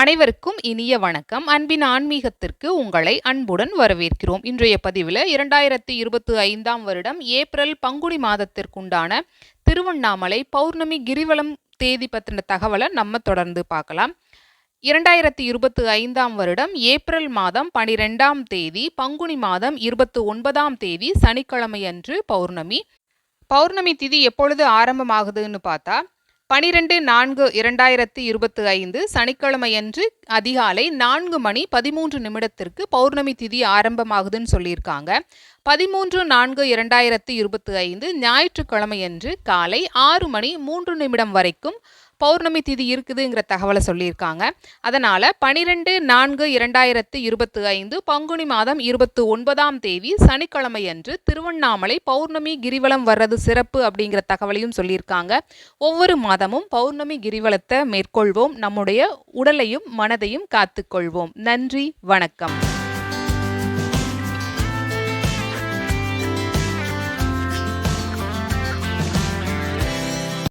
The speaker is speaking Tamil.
அனைவருக்கும் இனிய வணக்கம். அன்பின் ஆன்மீகத்திற்கு உங்களை அன்புடன் வரவேற்கிறோம். இன்றைய பதிவில் இரண்டாயிரத்தி இருபத்தி ஐந்தாம் வருடம் ஏப்ரல் பங்குனி மாதத்திற்குண்டான திருவண்ணாமலை பௌர்ணமி கிரிவலம் தேதி பற்றின தகவலை நம்ம தொடர்ந்து பார்க்கலாம். இரண்டாயிரத்தி இருபத்தி ஐந்தாம் வருடம் ஏப்ரல் மாதம் பனிரெண்டாம் தேதி பங்குனி மாதம் இருபத்தி ஒன்பதாம் தேதி சனிக்கிழமை அன்று பௌர்ணமி. பௌர்ணமி திதி எப்பொழுது ஆரம்பமாகுதுன்னு பார்த்தா பனிரெண்டு நான்கு இரண்டாயிரத்தி இருபத்தி ஐந்து சனிக்கிழமையன்று அதிகாலை நான்கு மணி பதிமூன்று நிமிடத்திற்கு பௌர்ணமி திதி ஆரம்பமாகுதுன்னு சொல்லியிருக்காங்க. பதிமூன்று நான்கு இரண்டாயிரத்தி இருபத்தி ஐந்து ஞாயிற்றுக்கிழமையன்று காலை ஆறு மணி மூன்று நிமிடம் வரைக்கும் பௌர்ணமி திதி இருக்குதுங்கிற தகவலை சொல்லியிருக்காங்க. அதனால் பனிரெண்டு நான்கு இரண்டாயிரத்து இருபத்தி ஐந்து பங்குனி மாதம் இருபத்தி ஒன்பதாம் தேதி சனிக்கிழமை அன்று திருவண்ணாமலை பௌர்ணமி கிரிவலம் வர்றது சிறப்பு அப்படிங்கிற தகவலையும் சொல்லியிருக்காங்க. ஒவ்வொரு மாதமும் பௌர்ணமி கிரிவலத்தை மேற்கொள்வோம். நம்முடைய உடலையும் மனதையும் காத்துக்கொள்வோம். நன்றி வணக்கம்.